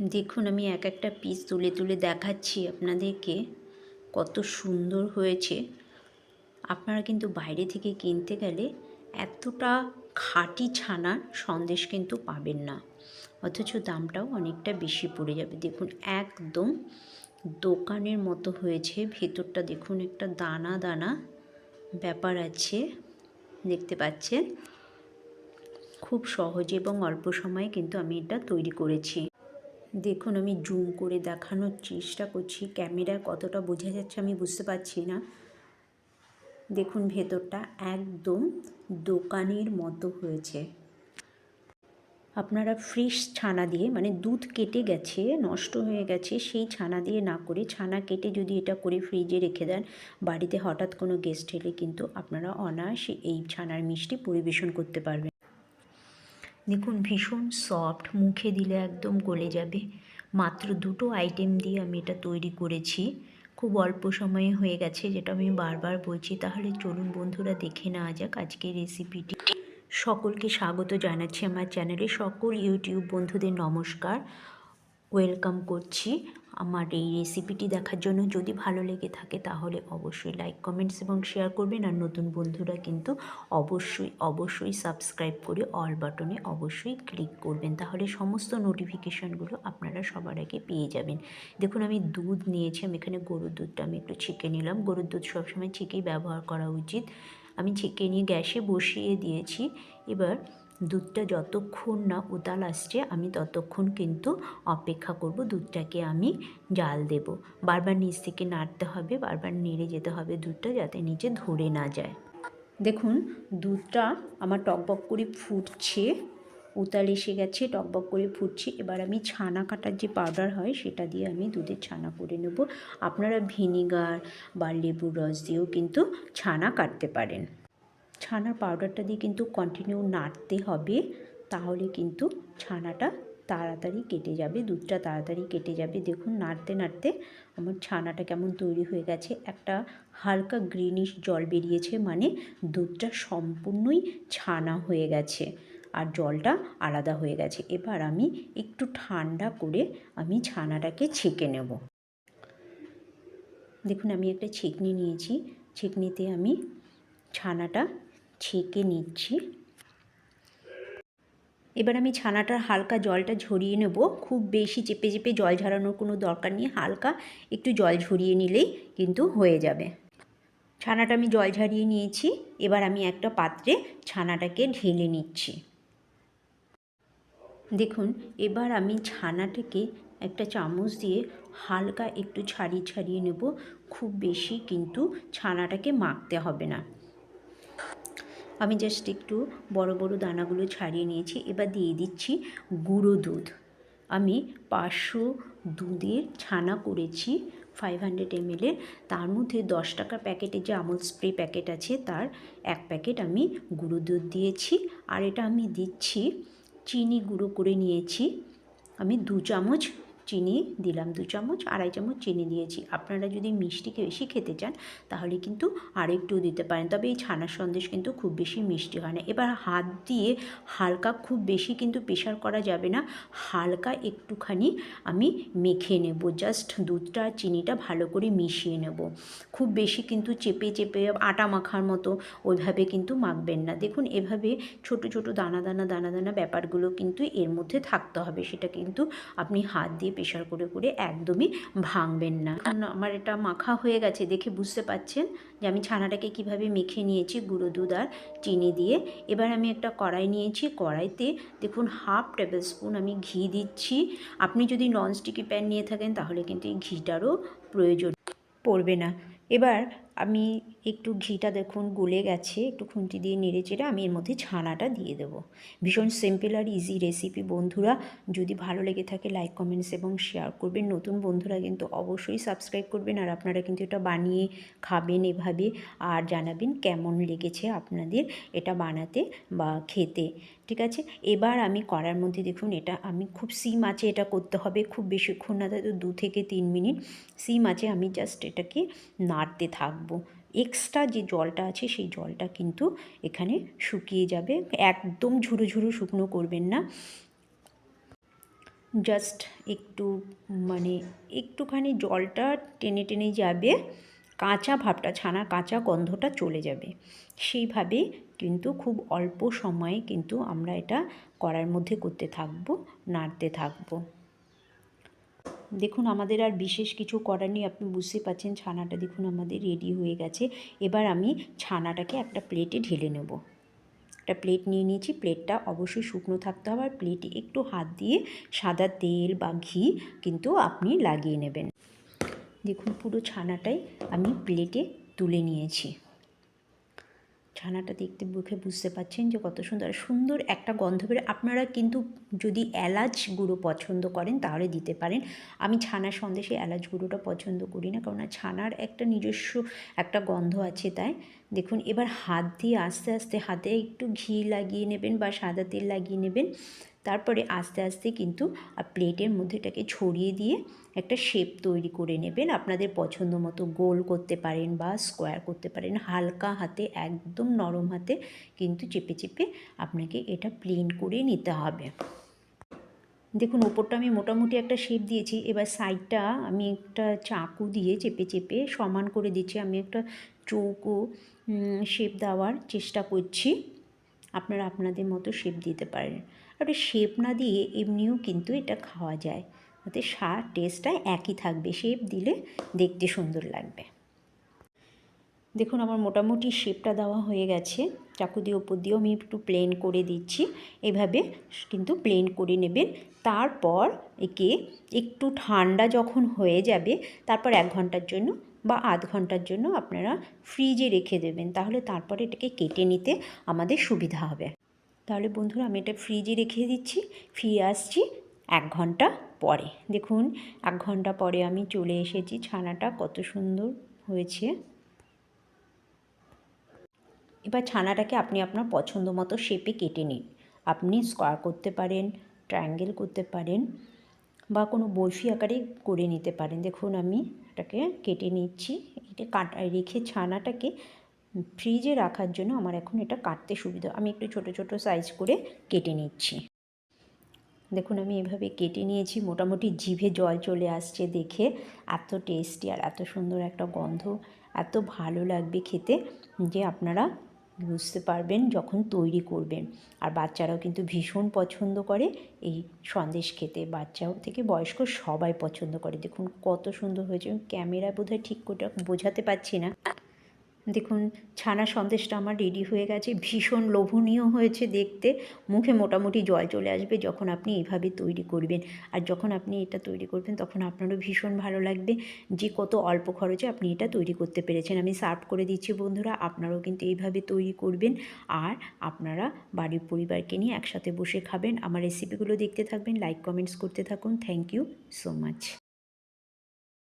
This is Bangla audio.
দেখুন, আমি এক একটা পিস তুলে তুলে দেখাচ্ছি আপনাদেরকে। কত সুন্দর হয়েছে। আপনারা কিন্তু বাইরে থেকে কিনতে গেলে এতটা খাঁটি ছানার সন্দেশ কিন্তু পাবেন না। অথচ দামটাও অনেকটা বেশি পড়ে যাবে। দেখুন, একদম দোকানের মতো হয়েছে। ভেতরটা দেখুন, একটা দানা দানা ব্যাপার আছে। দেখতে পাচ্ছেন? খুব সহজে এবং অল্প সময়ে কিন্তু আমি এটা তৈরি করেছি। দেখুন, আমি জুম করে দেখানোর চেষ্টা করছি। ক্যামেরা কতটা বোঝা যাচ্ছে আমি বুঝতে পারছি না। দেখুন, ভেতরটা একদম দোকানের মতো হয়েছে। আপনারা ফ্রেশ ছানা দিয়ে মানে দুধ কেটে গেছে, নষ্ট হয়ে গেছে, সেই ছানা দিয়ে না করে, ছানা কেটে যদি এটা করে ফ্রিজে রেখে দেন, বাড়িতে হঠাৎ কোনো গেস্ট এলে কিন্তু আপনারা অনায়াসে এই ছানার মিষ্টি পরিবেশন করতে পারবেন। দেখুন, ভীষণ সফট মুখে দিলে একদম গলে যাবে। মাত্র দুটো আইটেম দিয়ে আমি এটা তৈরি করেছি। খুব অল্প সময়ে হয়ে গেছে, যেটা আমি বারবার বলছি। তাহলে চলুন বন্ধুরা দেখে নেওয়া যাক আজকের রেসিপিটি সকলকে স্বাগত জানাচ্ছি আমার চ্যানেলে সকল ইউটিউব বন্ধুদের নমস্কার। ওয়েলকাম করছি। আমার এই রেসিপিটি দেখার জন্য যদি ভালো লেগে থাকে তাহলে অবশ্যই লাইক কমেন্টস এবং শেয়ার করবেন। আর নতুন বন্ধুরা কিন্তু অবশ্যই অবশ্যই সাবস্ক্রাইব করে অল বাটনে অবশ্যই ক্লিক করবেন। তাহলে সমস্ত নোটিফিকেশানগুলো আপনারা সবার আগে পেয়ে যাবেন। দেখুন, আমি দুধ নিয়েছি, আমি এখানে গরুর দুধটা আমি একটু ছেঁকে নিলাম। গরুর দুধ সবসময় ছেঁকেই ব্যবহার করা উচিত। আমি ছেঁকে নিয়ে গ্যাসে বসিয়ে দিয়েছি। এবার দুধটা যতক্ষণ না উতাল আসছে, আমি ততক্ষণ কিন্তু অপেক্ষা করব। দুধটাকে আমি জাল দেব। বারবার নিচ থেকে নাড়তে হবে, বারবার নেড়ে যেতে হবে দুধটা যাতে নিচে ধরে না যায়। দেখুন, দুধটা আমার টকবক করে ফুটছে, উতাল এসে গেছে, টকবক করে ফুটছে। এবার আমি ছানা কাটার যে পাউডার হয়, সেটা দিয়ে আমি দুধের ছানা করে নেব। আপনারা ভিনিগার বা লেবুর রস দিয়েও কিন্তু ছানা কাটতে পারেন। ছানার পাউডারটা দিয়ে কিন্তু কন্টিনিউ নাড়তে হবে। তাহলে কিন্তু ছানাটা তাড়াতাড়ি কেটে যাবে, দুধটা তাড়াতাড়ি কেটে যাবে। দেখুন নাড়তে নাড়তে আমার ছানাটা কেমন তৈরি হয়ে গেছে। একটা হালকা গ্রিনিশ জল বেরিয়েছে মানে দুধটা সম্পূর্ণই ছানা হয়ে গেছে আর জলটা আলাদা হয়ে গেছে। এবার আমি একটু ঠান্ডা করে আমি ছানাটাকে ছেঁকে নেব। দেখুন আমি একটা ছেঁকনি নিয়েছি। ছেঁকনিতে আমি ছানাটা ছেঁকে নিচ্ছি। এবার আমি ছানাটার হালকা জলটা ঝরিয়ে নেব। খুব বেশি চেপে চেপে জল ঝরানোর কোনো দরকার নেই। হালকা একটু জল ঝরিয়ে নিলেই কিন্তু হয়ে যাবে। ছানাটা আমি জল ঝরিয়ে নিয়েছি। এবার আমি একটা পাত্রে ছানাটাকে ঢেলে নিচ্ছি। দেখুন, এবার আমি ছানাটাকে একটা চামচ দিয়ে হালকা একটু ছাড়িয়ে ছাড়িয়ে নেব। খুব বেশি কিন্তু ছানাটাকে মাখতে হবে না। আমি জাস্ট একটু বড় বড় দানাগুলো ছাড়িয়ে নিয়েছি, এবার দিয়ে দিচ্ছি গুঁড়ো দুধ। আমি পাঁচশো দুধের ছানা করেছি ফাইভ হান্ড্রেড এমএলের তার মধ্যে দশ টাকার প্যাকেটে যে আমুল স্প্রে প্যাকেট আছে, তার এক প্যাকেট আমি গুঁড়ো দুধ দিয়েছি। আর এটা আমি দিচ্ছি, চিনি গুঁড়ো করে নিয়েছি। আমি দু চামচ চিনি দিলাম দু চামচ, আড়াই চামচ চিনি দিয়েছি। আপনারা যদি মিষ্টিকে বেশি খেতে চান, তাহলে কিন্তু আরেকটু দিতে পারেন। তবে এই ছানার সন্দেশ কিন্তু খুব বেশি মিষ্টি হয় না। এবার হাত দিয়ে হালকা খুব বেশি কিন্তু প্রেশার করা যাবে না। হালকা একটুখানি আমি মেখে নেব। জাস্ট দুধটা চিনিটা ভালো করে মিশিয়ে নেব। খুব বেশি কিন্তু চেপে চেপে আটা মাখার মতো ওইভাবে কিন্তু মাখবেন না। দেখুন, এভাবে ছোট ছোট দানা দানা দানা দানা ব্যাপারগুলো কিন্তু এর মধ্যে থাকতে হবে। সেটা কিন্তু আপনি হাত দিয়ে প্রেশার করে করে একদমই ভাঙবেন না। কারণ আমার এটা মাখা হয়ে গেছে, দেখে বুঝতে পাচ্ছেন যে আমি ছানাটাকে কীভাবে মেখে নিয়েছি, গুঁড়ো দুধ আর চিনি দিয়ে। এবার আমি একটা কড়াই নিয়েছি, কড়াইতে দেখুন হাফ টেবিল স্পুন আমি ঘি দিচ্ছি। আপনি যদি ননস্টিকি প্যান নিয়ে থাকেন তাহলে কিন্তু এই ঘিটারও প্রয়োজন। পড়বে না। এবার আমি একটু ঘিটা দেখুন, গলে গেছে, একটু খুন্তি দিয়ে নেড়ে চেড়ে আমি এর মধ্যে ছানাটা দিয়ে দেবো। ভীষণ সিম্পল আর ইজি রেসিপি বন্ধুরা। যদি ভালো লেগে থাকে লাইক কমেন্টস এবং শেয়ার করবেন। নতুন বন্ধুরা কিন্তু অবশ্যই সাবস্ক্রাইব করবেন আর আপনারা কিন্তু এটা বানিয়ে খাবেন এভাবে। আর জানাবেন কেমন লেগেছে আপনাদের এটা বানাতে বা খেতে, ঠিক আছে? এবার আমি করার মধ্যে দেখুন, এটা আমি খুব সিম আছে, এটা করতে হবে খুব বেশিক্ষণ না তো দু থেকে তিন মিনিট। সিম আছে, আমি জাস্ট এটাকে নাড়তে থাকব। এক্সট্রা যে জলটা আছে সেই জলটা কিন্তু এখানে শুকিয়ে যাবে। একদম ঝুরো ঝুরো শুকনো করবেন না। জাস্ট একটু মানে একটুখানি জলটা টেনে টেনে যাবে, কাঁচা ভাবটা, ছানা কাঁচা গন্ধটা চলে যাবে। সেইভাবে কিন্তু খুব অল্প সময়ে কিন্তু আমরা এটা কড়ার মধ্যে করতে থাকব, নাড়তে থাকব। দেখুন, আমাদের আর বিশেষ কিছু করার নেই। আপনি বুঝতে পারছেন, ছানাটা দেখুন আমাদের রেডি হয়ে গেছে। এবার আমি ছানাটাকে একটা প্লেটে ঢেলে নেব। একটা প্লেট নিয়ে নিয়েছি। প্লেটটা অবশ্যই শুকনো থাকতে হবে। আর প্লেটে একটু হাত দিয়ে সাদা তেল বা ঘি কিন্তু আপনি লাগিয়ে নেবেন। দেখুন, পুরো ছানাটাই আমি প্লেটে তুলে নিয়েছি। ছানাটা দেখতে মুখে বুঝতে পাচ্ছেন যে কত সুন্দর। সুন্দর একটা গন্ধ বেরো, আপনারা কিন্তু যদি এলাচ গুঁড়ো পছন্দ করেন তাহলে দিতে পারেন। আমি ছানা সন্দেশে এলাচ গুঁড়োটা পছন্দ করি না কারণ ছানার একটা নিজস্ব একটা গন্ধ আছে তাই। দেখুন, এবার হাত দিয়ে আস্তে আস্তে হাতে একটু ঘি লাগিয়ে নেবেন বা সাদা তেল লাগিয়ে নেবেন। তারপরে আস্তে আস্তে কিন্তু প্লেটের মধ্যে এটাকে ছড়িয়ে দিয়ে একটা শেপ তৈরি করে নেবেন। আপনাদের পছন্দ মতো গোল করতে পারেন বা স্কোয়ার করতে পারেন। হালকা হাতে, একদম নরম হাতে কিন্তু চেপে চেপে আপনাকে এটা প্লেন করে নিতে হবে। দেখুন, ওপরটা আমি মোটামুটি একটা শেপ দিয়েছি। এবার সাইডটা আমি একটা চাকু দিয়ে চেপে চেপে সমান করে দিচ্ছি। আমি একটা চৌকো শেপ দেওয়ার চেষ্টা করছি। আপনারা আপনাদের মতো শেপ দিতে পারেন। আর শেপ না দিয়ে এমনিও কিন্তু এটা খাওয়া যায়। ওতে স্বাদ টেস্টটা একই থাকবে। শেপ দিলে দেখতে সুন্দর লাগবে। দেখুন, আমার মোটামুটি শেপটা দেওয়া হয়ে গেছে। চাকু দিয়ে ওপর দিয়েও আমি একটু প্লেন করে দিচ্ছি। এভাবে কিন্তু প্লেন করে নেবেন। তারপর একে একটু ঠান্ডা যখন হয়ে যাবে, তারপর এক ঘণ্টার জন্য বা আধ ঘণ্টার জন্য আপনারা ফ্রিজে রেখে দেবেন। তাহলে তারপরে এটাকে কেটে নিতে আমাদের সুবিধা হবে। তাহলে বন্ধুরা আমি এটা ফ্রিজে রেখে দিচ্ছি, ফিরে আসছি এক ঘণ্টা পরে। দেখুন, এক ঘণ্টা পরে আমি চলে এসেছি, ছানাটা কত সুন্দর হয়েছে। এবার ছানাটাকে আপনি আপনার পছন্দ মতো শেপে কেটে নিন। আপনি স্কোয়ার করতে পারেন ট্রায়াঙ্গেল করতে পারেন বা কোনো বরফি আকারে করে নিতে পারেন। দেখুন, আমি এটাকে কেটে নিচ্ছি। এটা কাটা, রেখে ছানাটাকে ফ্রিজে রাখার জন্য আমার এখন এটা কাটতে সুবিধা, আমি একটু ছোট ছোট সাইজ করে কেটে নিচ্ছি। দেখুন, আমি এভাবে কেটে নিয়েছি, মোটামুটি জিভে জল চলে আসছে দেখে। এত টেস্টি আর এত সুন্দর একটা গন্ধ, এত ভালো লাগবে খেতে যে আপনারা বুঝতে পারবেন যখন তৈরি করবেন। আর বাচ্চারাও কিন্তু ভীষণ পছন্দ করে এই সন্দেশ খেতে, বাচ্চাও থেকে বয়স্ক সবাই পছন্দ করে। দেখুন, কত সুন্দর হয়েছে ক্যামেরা বোধহয় ঠিক করে বোঝাতে পারছি না। দেখুন, ছানা সন্দেশটা আমার রেডি হয়ে গেছে। ভীষণ লোভনীয় হয়েছে দেখতে। মুখে মোটামুটি জল চলে আসবে যখন আপনি এইভাবে তৈরি করবেন। আর যখন আপনি এটা তৈরি করবেন, তখন আপনারও ভীষণ ভালো লাগবে যে কত অল্প খরচে আপনি এটা তৈরি করতে পেরেছেন। আমি সার্ভ করে দিচ্ছি বন্ধুরা, আপনারাও কিন্তু এইভাবে তৈরি করবেন। আর আপনারা বাড়ির পরিবারকে নিয়ে একসাথে বসে খাবেন। আমার রেসিপিগুলো দেখতে থাকবেন লাইক কমেন্টস করতে থাকুন। Thank you so much